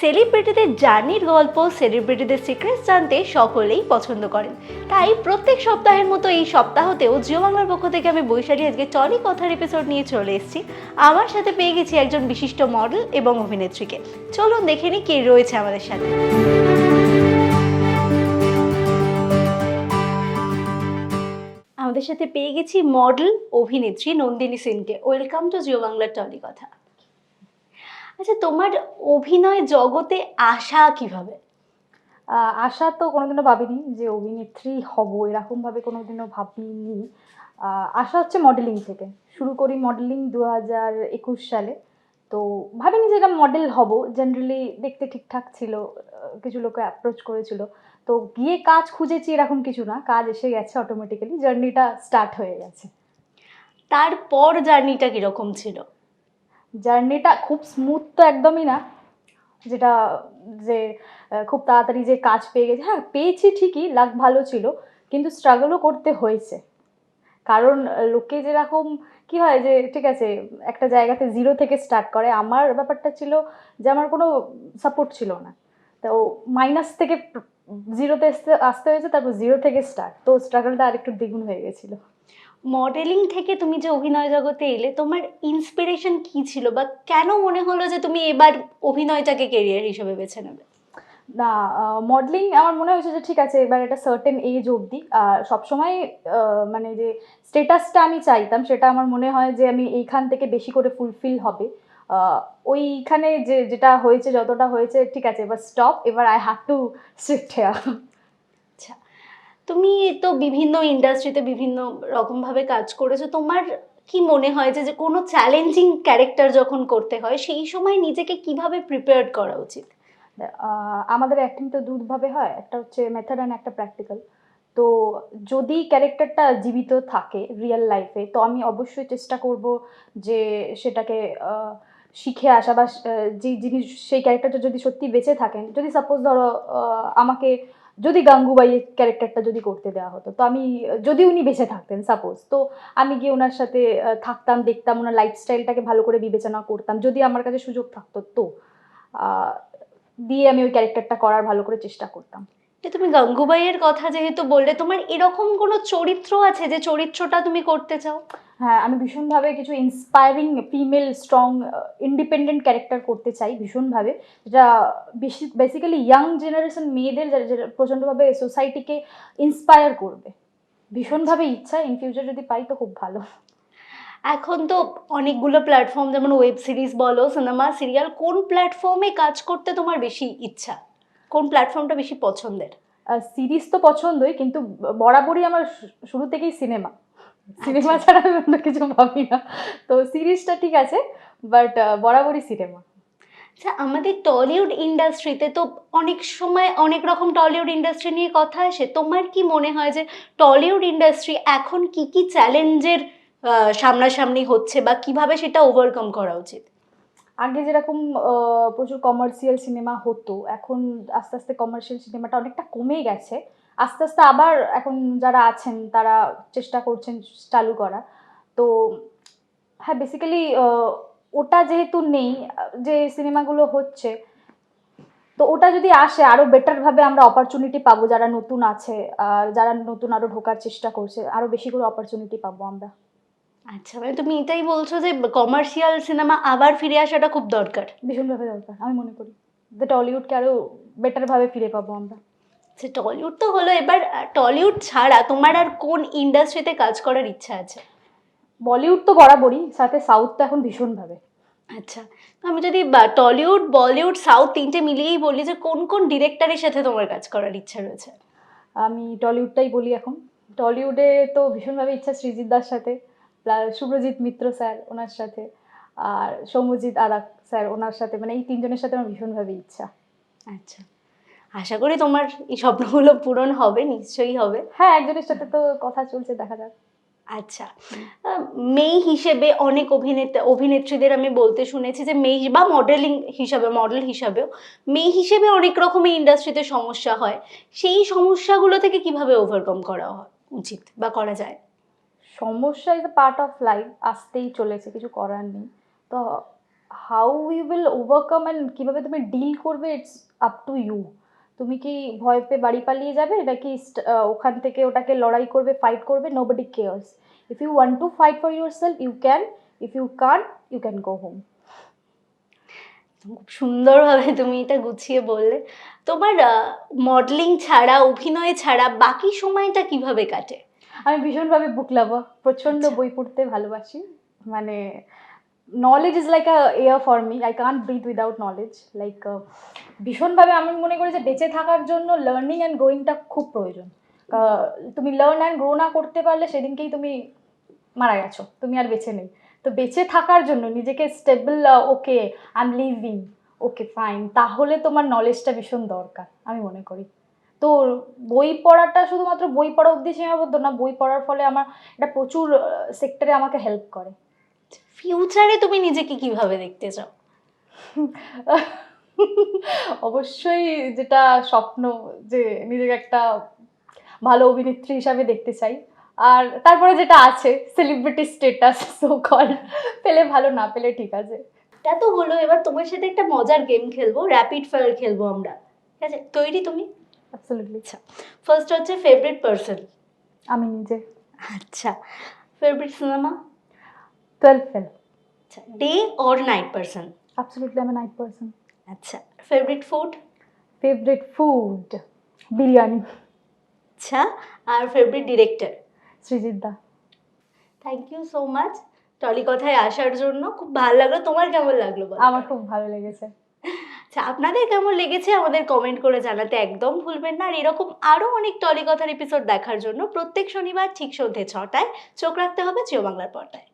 সেলিব্রিটিদের জার্নির গল্প, সেলিব্রিটিদের সিক্রেটস জানতে সকলেই পছন্দ করেন। তাই প্রত্যেক সপ্তাহের মতো এই সপ্তাহতেও জিও বাংলার পক্ষ থেকে আমি বৈশাখী আজকে টলি কথার এপিসোড নিয়ে চলে এসেছি। আমার সাথে পেয়ে গেছি একজন বিশিষ্ট মডেল এবং অভিনেত্রীকে। চলুন দেখে নিই কে রয়েছে আমাদের সাথে। আমাদের সাথে পেয়ে গেছি মডেল অভিনেত্রী নন্দিনী সেনকে। ওয়েলকাম টু জিও বাংলার টলি কথা। আচ্ছা তোমার অভিনয় জগতে আসা কীভাবে? আশা তো কোনোদিনও ভাবিনি যে অভিনেত্রী হব এরকমভাবে কোনোদিনও ভাবিনি। আশা হচ্ছে মডেলিং থেকে। শুরু করি মডেলিং দু হাজার একুশ সালে। তো ভাবিনি যে এটা মডেল হব। জেনারেলি দেখতে ঠিকঠাক ছিল কিছু লোকে অ্যাপ্রোচ করেছিল। তো গিয়ে কাজ খুঁজেছি এরকম কিছু না কাজ এসে গেছে অটোমেটিক্যালি জার্নিটা স্টার্ট হয়ে গেছে। তারপর জার্নিটা কীরকম ছিল? জার্নিটা খুব স্মুথ তো একদমই না, যেটা যে খুব তাড়াতাড়ি যে কাজ পেয়ে গেছে। হ্যাঁ পেয়েছি ঠিকই লাক ভালো ছিল, কিন্তু স্ট্রাগলও করতে হয়েছে। কারণ লোকে যেরকম, কি হয় যে, ঠিক আছে, একটা জায়গাতে জিরো থেকে স্টার্ট করে, আমার ব্যাপারটা ছিল যে, আমার কোনো সাপোর্ট ছিল না। তো মাইনাস থেকে জিরোতে আসতে আসতে হয়েছে তারপর জিরো থেকে স্টার্ট তো স্ট্রাগলটা আরেকটু দ্বিগুণ হয়ে গেছিল। মডেলিং থেকে তুমি যে অভিনয় জগতে এলে তোমার ইন্সপিরেশন কি ছিল? বা কেন মনে হলো যে তুমি এবার অভিনয়টাকে কেরিয়ার হিসেবে বেছে নেবে? না মডেলিং আমার মনে হয়েছে যে ঠিক আছে এবার এটা সার্টেন এজ অবধি। আর সবসময় মানে যে স্টেটাসটা আমি চাইতাম সেটা আমার মনে হয় যে আমি এইখান থেকে বেশি করে ফুলফিল হবে। ওইখানে যে যেটা হয়েছে যতটা হয়েছে ঠিক আছে এবার স্টপ এবার I have to shift here আচ্ছা তুমি তো বিভিন্ন ইন্ডাস্ট্রিতে বিভিন্ন রকমভাবে কাজ করেছ তোমার কি মনে হয় যে যে কোনো চ্যালেঞ্জিং ক্যারেক্টার যখন করতে হয় সেই সময় নিজেকে কীভাবে প্রিপেয়ার করা উচিত? আমাদের অ্যাক্টিং তো দুভাবে হয় একটা হচ্ছে মেথড অ্যান্ড একটা প্র্যাকটিক্যাল তো যদি ক্যারেক্টারটা জীবিত থাকে রিয়েল লাইফে তো আমি অবশ্যই চেষ্টা করব যে সেটাকে শিখে আসা বা যে জিনিস, সেই ক্যারেক্টারটা যদি সত্যি বেঁচে থাকেন, যদি সাপোজ ধরো আমাকে, যদি গাঙ্গুবাইয়ের ক্যারেক্টারটা যদি করতে দেওয়া হতো, তো আমি, যদি উনি বেঁচে থাকতেন সাপোজ তো আমি গিয়ে ওনার সাথে থাকতাম, দেখতাম ওনার লাইফস্টাইলটাকে ভালো করে বিবেচনা করতাম, যদি আমার কাছে সুযোগ থাকতো, তো দিয়ে আমি ওই ক্যারেক্টারটা করার ভালো করে চেষ্টা করতাম। যে তুমি গঙ্গুবাইয়ের কথা যেহেতু বললে তোমার এরকম কোনো চরিত্র আছে যে চরিত্রটা তুমি করতে চাও? হ্যাঁ আমি ভীষণভাবে কিছু inspiring female strong independent character করতে চাই ভীষণভাবে। যেটা বেশি বেসিক্যালি ইয়াং জেনারেশন মেয়েদের যারা যেটা প্রচণ্ডভাবে সোসাইটিকে ইন্সপায়ার করবে। ভীষণভাবে ইচ্ছা ইন ফিউচার যদি পাই তো খুব ভালো। এখন তো অনেকগুলো প্ল্যাটফর্ম যেমন ওয়েব সিরিজ বলো সিনেমা সিরিয়াল কোন প্ল্যাটফর্মে কাজ করতে তোমার বেশি ইচ্ছা? কোন প্ল্যাটফর্মটা বেশি পছন্দের? সিরিজ তো পছন্দই কিন্তু বরাবরই আমার শুরু থেকেই সিনেমা সিনেমা ছাড়া আমি অন্য কিছু ভাবি না। তো সিরিজটা ঠিক আছে বাট বরাবরই সিনেমা আচ্ছা আমাদের টলিউড ইন্ডাস্ট্রিতে তো অনেক সময় অনেক রকম টলিউড ইন্ডাস্ট্রি নিয়ে কথা আসে। তোমার কি মনে হয় যে টলিউড ইন্ডাস্ট্রি এখন কি কি চ্যালেঞ্জের সামনাসামনি হচ্ছে বা কীভাবে সেটা ওভারকাম করা উচিত? আগে যেরকম প্রচুর কমার্শিয়াল সিনেমা হতো, এখন আস্তে আস্তে কমার্শিয়াল সিনেমাটা অনেকটা কমে গেছে। আস্তে আস্তে আবার এখন যারা আছেন, তারা চেষ্টা করছেন চালু করা। তো হ্যাঁ বেসিক্যালি ওটা যেহেতু নেই, যে সিনেমাগুলো হচ্ছে, তো ওটা যদি আসে আরও বেটারভাবে আমরা অপরচুনিটি পাবো যারা নতুন আছে, আর যারা নতুন আরও ঢোকার চেষ্টা করছে আরও বেশি করে অপরচুনিটি পাবো আমরা। আচ্ছা মানে তুমি এটাই বলছো যে কমার্শিয়াল সিনেমা আবার ফিরে আসাটা খুব দরকার? ভীষণভাবে দরকার আমি মনে করি। যে টলিউডকে আরও বেটারভাবে ফিরে পাবো আমরা। সে টলিউড তো হলো এবার টলিউড ছাড়া তোমার আর কোন ইন্ডাস্ট্রিতে কাজ করার ইচ্ছা আছে? বলিউড তো বরাবরই সাথে সাউথ তো এখন ভীষণভাবে। আচ্ছা আমি যদি টলিউড বলিউড সাউথ তিনটে মিলিয়েই বলি যে কোন কোন ডিরেক্টরের সাথে তোমার কাজ করার ইচ্ছা রয়েছে? আমি টলিউডটাই বলি এখন। টলিউডে তো ভীষণভাবে ইচ্ছা সৃজিত দার সাথে। শুভ্রজিৎ মিত্র স্যার ওনার সাথে আর সৌম্যজিৎ আরাক স্যার ওনার সাথে মানে এই তিনজনের সাথে আমার ভীষণভাবে ইচ্ছা। আচ্ছা। আশা করি তোমার এই স্বপ্নগুলো পূরণ হবে নিশ্চয়ই হবে। হ্যাঁ একজনের সাথে তো কথা চলছে দেখা যাক। আচ্ছা। মেয়ে হিসেবে অনেক অভিনেতা অভিনেত্রীদের আমি বলতে শুনেছি যে মেয়ে বা মডেলিং হিসাবে মডেল হিসাবেও মেয়ে হিসেবে অনেক রকমের ইন্ডাস্ট্রিতে সমস্যা হয়। সেই সমস্যাগুলো থেকে কীভাবে ওভারকাম করা হয় উচিত বা করা যায়? সমস্যা ইজ পার্ট অফ লাইফ আসতেই চলেছে, কিছু করার নেই। তো how you will overcome and কীভাবে তুমি ডিল করবে ইটস আপ টু ইউ তুমি কি ভয় পেয়ে বাড়ি পালিয়ে যাবে, নাকি ওখান থেকে ওটাকে লড়াই করবে ফাইট করবে nobody cares if you want to fight for yourself you can if you can you can go home খুব সুন্দরভাবে তুমি এটা গুছিয়ে বললে। তোমার মডেলিং ছাড়া, অভিনয় ছাড়া বাকি সময়টা কীভাবে কাটে? আমি ভীষণভাবে বুক লাভার প্রচণ্ড আচ্ছা। বই পড়তে ভালোবাসি। মানে knowledge is like a air for me I can't breathe without knowledge like ভীষণভাবে আমি মনে করি যে বেঁচে থাকার জন্য লার্নিং অ্যান্ড গ্রোয়িংটা খুব প্রয়োজন। তুমি লার্ন অ্যান্ড গ্রো না করতে পারলে সেদিনকেই তুমি মারা গেছো তুমি আর বেঁচে নেই। তো বেঁচে থাকার জন্য নিজেকে stable okay I am living okay fine তাহলে তোমার নলেজটা ভীষণ দরকার আমি মনে করি। তো বই পড়াটা শুধুমাত্র বই পড়া অবধি সীমাবদ্ধ না বই পড়ার ফলে আমার এটা প্রচুর সেক্টরে আমাকে হেল্প করে। ফিউচারে তুমি নিজেকে কীভাবে দেখতে চাও? অবশ্যই যেটা স্বপ্ন যে নিজেকে একটা ভালো অভিনেত্রী হিসাবে দেখতে চাই। আর তারপরে যেটা আছে সেলিব্রিটি স্টেটাস সো কল পেলে ভালো না পেলে ঠিক আছে। এটা তো হলো এবার তোমার সাথে একটা মজার গেম খেলব র্যাপিড ফায়ার খেলব আমরা। ঠিক আছে? তৈরি তুমি? অ্যাবসলিউটলি ফার্স্ট হচ্ছে ফেভারিট পার্সন আমি নিজে। আচ্ছা ফেভারিট সিনেমা টুয়েলভ ফেল আচ্ছা day or night person absolutely আমি নাইট পার্সন আচ্ছা favourite food favourite food biryani. আচ্ছা আর favourite director Srijit da. Thank you so much Tolly কথায় আসার জন্য খুব ভালো লাগল। তোমার কেমন লাগল আমার খুব ভালো লেগেছে। আচ্ছা আপনাদের কেমন লেগেছে আমাদের কমেন্ট করে জানাতে একদম ভুলবেন না। আর এরকম আরও অনেক টলিকথার এপিসোড দেখার জন্য প্রত্যেক শনিবার ঠিক সন্ধ্যে ছটায় চোখ রাখতে হবে জিও বাংলার পর্দায়।